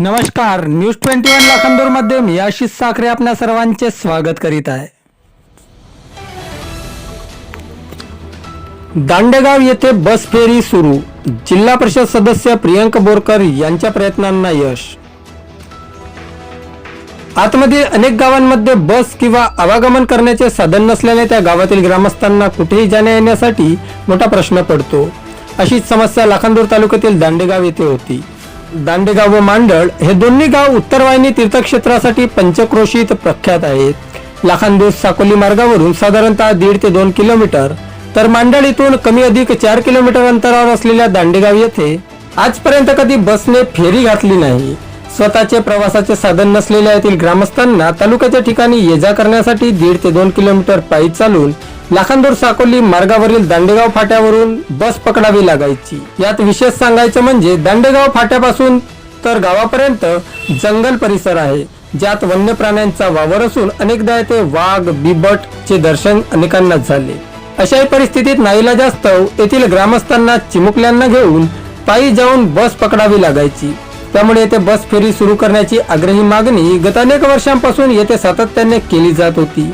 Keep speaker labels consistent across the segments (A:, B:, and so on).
A: नमस्कार news twenty one लाखांदूरमध्ये मी आशिष साखरे आपल्या सर्वांचे स्वागत करीत आहे. दांडेगाव येथे बस फेरी सुरू. जिल्हा परिषद सदस्य प्रियंक बोरकर यांच्या प्रयत्नांना यश. आतमध्ये अनेक गावांमध्ये बस किंवा आवागमन करण्याचे साधन नसल्याने त्या गावातील ग्रामस्थांना कुठेही जाण्या येण्यासाठी मोठा प्रश्न पडतो. अशीच समस्या लाखांदूर तालुक्यातील दांडेगाव येथे होती. दांडेगाव व मांडळ हे दोन्ही गाव उत्तरवाहिनी तीर्थक्षेत्रासाठी पंचक्रोशीत प्रख्यात आहेत. लाखांदूर साकोली मार्गावरून साधारणतः दीड ते दोन किलोमीटर तर मांडळ इथून कमी अधिक चार किलोमीटर अंतरावर असलेल्या दांडेगाव येथे आजपर्यंत कधी बसने फेरी घातली नाही. स्वतःचे प्रवासाचे साधन नसलेल्या येथील ग्रामस्थांना तालुक्याच्या ठिकाणी ये जा करण्यासाठी दीड ते दोन किलोमीटर पायी चालून लाखांदूर साकोली मार्गावरील दांडेगाव फाट्यावरून बस पकडावी लागायची. यात विशेष सांगायचं म्हणजे दांडेगाव फाट्यापासून तर गावापर्यंत जंगल परिसर आहे. ज्यात वन्य प्राण्यांचा वावर असून अनेकदा येथे वाघ बिबट चे दर्शन अनेकांना झाले. अशाही परिस्थितीत नाईलाजास्तव येथील ग्रामस्थांना चिमुकल्यांना घेऊन पायी जाऊन बस पकडावी लागायची. त्यामुळे येथे बस फेरी सुरू करण्याची आग्रही मागणी गत अनेक वर्षांपासून येथे सातत्याने केली जात होती.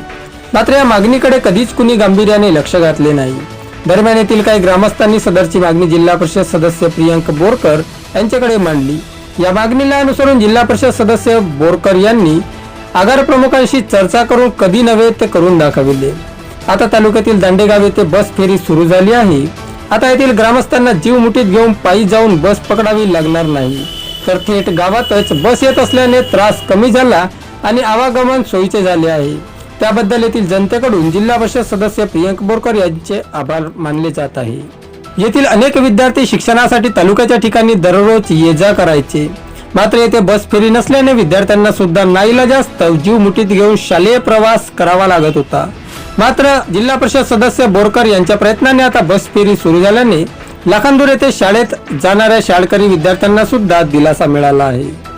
A: मात्र या मागणीकडे कधीच कुणी गांभीर्याने लक्ष घातले नाही. दरम्यान येथील काही ग्रामस्थांनी सदरची मागणी जिल्हा परिषद सदस्य प्रियंक बोरकर यांच्याकडे मांडली. या मागणीला अनुसरून जिल्हा परिषद सदस्य बोरकर यांनी आगार प्रमुखांशी चर्चा करून कधी नव्हे ते करून दाखविले. आता तालुक्यातील दांडेगाव येथे बस फेरी सुरू झाली आहे. आता येथील ग्रामस्थांना जीव मुठीत घेऊन पायी जाऊन बस पकडावी लागणार नाही. तर थेट गावातच बस येत असल्याने त्रास कमी झाला आणि आवागमन सोयीचे झाले आहे. त्याबद्दल येथील जनतेकडून जिल्हा परिषद सदस्य प्रियंक बोरकर यांचे आभार मानले जात आहे. येथील अनेक विद्यार्थी शिक्षणासाठी तालुक्याच्या ठिकाणी दररोज ये जा करायचे. मात्र येथे बस फेरी नसल्याने विद्यार्थ्यांना सुद्धा नाईलाजास्त जीव मुठीत घेऊन शालेय प्रवास करावा लागत होता. मात्र जिल्हा परिषद सदस्य बोरकर यांच्या प्रयत्नाने आता बस फेरी सुरू झाल्याने लाखांदूर येथे शाळेत जाणाऱ्या शाळकरी विद्यार्थ्यांना सुद्धा दिलासा मिळाला आहे.